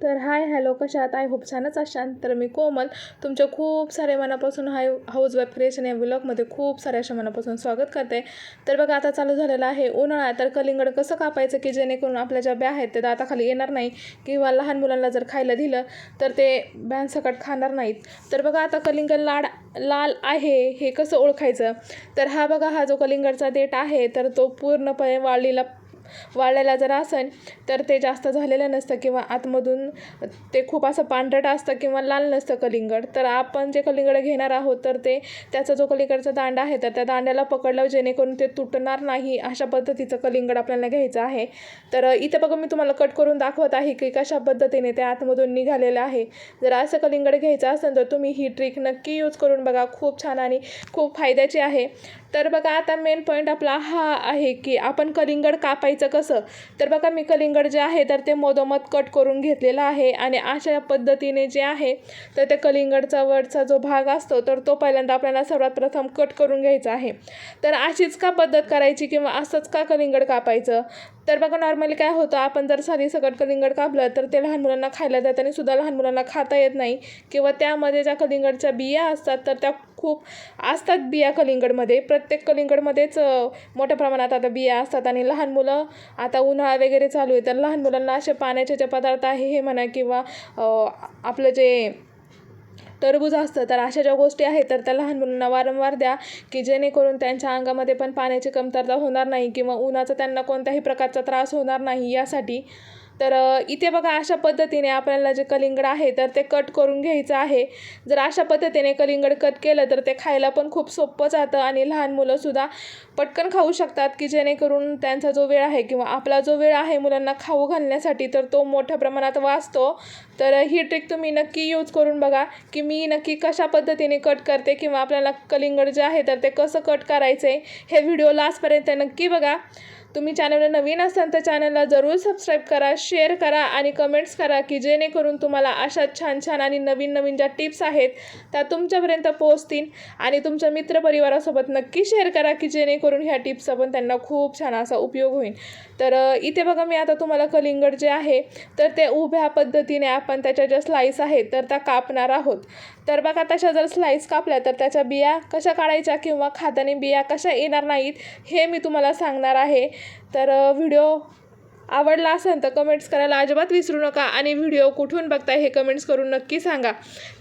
तर hi hello कशा आहात? आय होप छानच असाल तर मी कोमल. तुमच्या खूप सारे मनापासून हाय हाऊस वाईफ आणि या ब्लॉगमध्ये खूप साऱ्या अशा मनापासून स्वागत करते. तर बघा आता चालू झालेलं आहे उन्हाळा. तर कलिंगड कसं कापायचं की जेणेकरून आपल्या ज्या ब्या आहेत ते दाताखाली येणार नाही किंवा लहान मुलांना जर खायला दिलं तर ते बॅनसकट खाणार नाहीत. तर बघा आता कलिंगड लाड लाल आहे हे कसं ओळखायचं? तर हा बघा हा जो कलिंगडचा देठ आहे तर तो पूर्णपणे वाळलेला वाळलेला जर असेल तर ते जास्त झालेलं नसतं किंवा आतमधून ते खूप असं पांढरट असतं किंवा लाल नसतं कलिंगड. तर आपण जे कलिंगड घेणार आहोत तर ते त्याचा जो कलिंगडचा दांडा आहे तर त्या दांड्याला पकडलं जेणेकरून ते तुटणार नाही अशा पद्धतीचं कलिंगड आपल्याला घ्यायचं आहे. तर इथं बघा मी तुम्हाला कट करून दाखवत आहे की कशा पद्धतीने ते आतमधून निघालेलं आहे. जर असं कलिंगड घ्यायचं असेल तर तुम्ही ही ट्रिक नक्की यूज करून बघा. खूप छान आणि खूप फायद्याची आहे. तर बघा आता मेन पॉईंट आपला हा आहे की आपण कलिंगड कापायचं कसं? तर बघा मी कलिंगड जे आहे तर ते मधोमध कट करून घेतलेलं आहे आणि अशा पद्धतीने जे आहे तर त्या कलिंगडचा वरचा जो भाग असतो तर तो पहिल्यांदा आपल्याला सर्वात प्रथम कट करून घ्यायचा आहे. तर अशीच का पद्धत करायची किंवा असंच का कलिंगड कापायचं? तर बघा नॉर्मली काय होतं आपण जर साधी सकट कलिंगड कापलं तर ते लहान मुलांना खायला जाताना सुद्धा लहान मुलांना खाता येत नाही. किंवा त्यामध्ये ज्या कलिंगडच्या बिया असतात तर त्या खूप असतात बिया कलिंगडमध्ये. प्रत्येक कलिंगडमध्येच मोठ्या प्रमाणात आता बिया असतात आणि लहान मुलं आता उन्हाळा वगैरे चालू आहे तर लहान मुलांना असे पाण्याचे जे पदार्थ आहे हे म्हणा किंवा आपलं जे टरबूज असतं तर अशा ज्या गोष्टी आहेत तर त्या लहान मुलांना वारंवार द्या की जेणेकरून त्यांच्या अंगामध्ये पण पाण्याची कमतरता होणार नाही किंवा उन्हाचा त्यांना कोणत्याही प्रकारचा त्रास होणार नाही यासाठी तर इथे बघा अशा पद्धतीने आपल्याला जे कलिंगड आहे तर ते कट करून घ्यायचं आहे. जर अशा पद्धतीने कलिंगड कट केलं तर ते खायला पण खूप सोपं जातं आणि लहान मुलंसुद्धा पटकन खाऊ शकतात की जेणेकरून त्यांचा जो वेळ आहे किंवा आपला जो वेळ आहे मुलांना खाऊ घालण्यासाठी तर तो मोठ्या प्रमाणात वाचतो. तर ही ट्रिक तुम्ही नक्की यूज करून बघा की मी नक्की कशा पद्धतीने कट करते किंवा आपल्याला कलिंगड जे आहे तर ते कसं कट करायचं आहे हे व्हिडिओ लास्टपर्यंत नक्की बघा. तुम्ही चॅनलला नवीन असाल तर चॅनलला जरूर सबस्क्राईब करा शेअर करा आणि कमेंट्स करा की जेणेकरून तुम्हाला अशा छान छान आणि नवीन नवीन ज्या टिप्स आहेत त्या तुमच्यापर्यंत पोहोचतील. आणि तुमच्या मित्रपरिवारासोबत नक्की शेअर करा की जेणेकरून ह्या टिप्सचा पण त्यांना खूप छान असा उपयोग होईल. तर इथे बघा मी आता तुम्हाला कलिंगड जे आहे तर ते उभ्या पद्धतीने आपण त्याच्या ज्या स्लाईस आहेत तर त्या कापणार आहोत. तर बघा तशा जर स्लाईस कापल्या तर त्याच्या बिया कशा काढायच्या किंवा खाताने बिया कशा येणार नाहीत हे मी तुम्हाला सांगणार आहे. तर व्हिडिओ आवडला असेल तर कमेंट्स करायला अजिबात विसरू नका आणि व्हिडिओ कुठून बघताय हे कमेंट्स करून नक्की सांगा.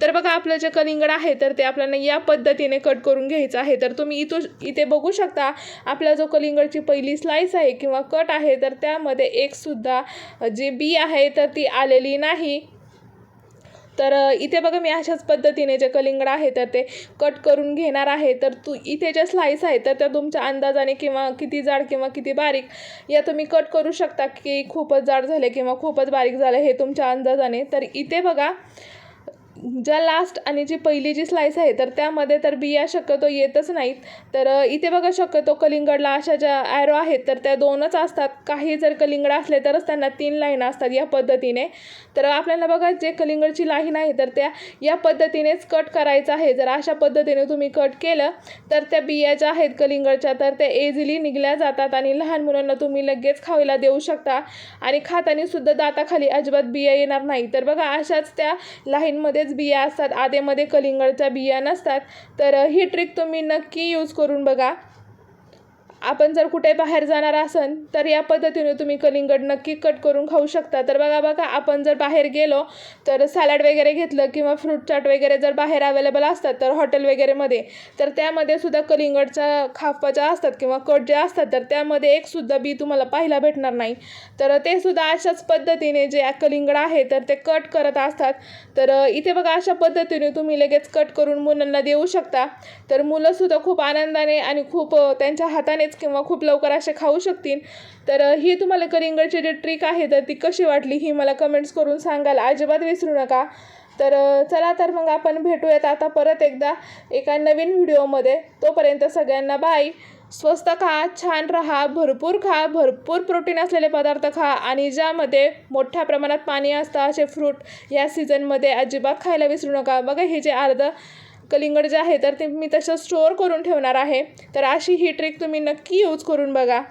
तर बघा आपलं जे कलिंगड आहे तर ते आपल्याला या पद्धतीने कट करून घ्यायचं आहे. तर तुम्ही इथू इथे बघू शकता आपला जो कलिंगडची पहिली स्लाईस आहे किंवा कट आहे तर त्यामध्ये एकसुद्धा जी बी आहे तर ती आलेली नाही. तर इथे बघा मी अशाच पद्धतीने जे कलिंगड आहे तर ते कट करून घेणार आहे. तर तू इथे ज्या स्लाईस आहेत तर त्या तुमच्या अंदाजाने किंवा किती जाड किंवा किती बारीक या तुम्ही कट करू शकता की खूपच जाड झाले किंवा खूपच बारीक झालं हे तुमच्या अंदाजाने. तर इथे बघा ज्या लास्ट आणि जी पहिली जी स्लाईस आहे तर त्यामध्ये तर बिया शक्यतो येतच नाहीत. तर इथे बघा शक्यतो कलिंगडला अशा ज्या ॲरो आहेत तर त्या दोनच असतात. काही जर कलिंगड असले तरच त्यांना तीन लाईन असतात या पद्धतीने. तर आपल्याला बघा जे कलिंगडची लाईन आहे तर त्या या पद्धतीनेच कट करायचं आहे. जर अशा पद्धतीने तुम्ही कट केलं तर त्या बिया ज्या आहेत कलिंगडच्या तर त्या एझिली निघल्या जातात आणि लहान मुलांना तुम्ही लगेच खायला देऊ शकता. आणि खाताना सुद्धा दाताखाली अजिबात बिया येणार नाही. तर बघा अशाच त्या लाईनमध्येच बिया असतात. आधेमध्ये कलिंगडच्या बिया नसतात. तर ही ट्रिक तुम्ही नक्की यूज करून बघा. आपण जर कुठे बाहेर जाणार असन तर या पद्धतीने तुम्ही कलिंगड नक्की कट करून खाऊ शकता. तर बघा बघा आपण जर बाहेर गेलो तर सॅलड वगैरे घेतलं किंवा फ्रूट चाट वगैरे जर बाहेर अवेलेबल असतात तर हॉटेल वगैरेमध्ये तर त्यामध्ये सुद्धा कलिंगडच्या खापा ज्या असतात किंवा कट जे असतात तर त्यामध्ये एकसुद्धा बी तुम्हाला पाहायला भेटणार नाही. तर ते सुद्धा अशाच पद्धतीने जे कलिंगड आहे तर ते कट करत असतात. तर इथे बघा अशा पद्धतीने तुम्ही लगेच कट करून मुलांना देऊ शकता. तर मुलंसुद्धा खूप आनंदाने आणि खूप त्यांच्या हाताने किंवा खूप लवकर असे खाऊ शकतील. तर ही तुम्हाला कलिंगडची जी ट्रिक आहे तर ती कशी वाटली ही मला कमेंट्स करून सांगाल अजिबात विसरू नका. तर चला तर मग आपण भेटूयात आता परत एकदा एका नवीन व्हिडिओमध्ये. तोपर्यंत सगळ्यांना बाय स्वस्त खा छान राहा भरपूर खा भरपूर प्रोटीन असलेले पदार्थ खा आणि ज्यामध्ये मोठ्या प्रमाणात पाणी असतं असे फ्रूट या सीझनमध्ये अजिबात खायला विसरू नका. बघा हे जे अर्ध कलिंगड जे आहे तर ते मी तसं स्टोअर करून ठेवणार आहे. तर अशी ही ट्रिक तुम्ही नक्की यूज करून बघा.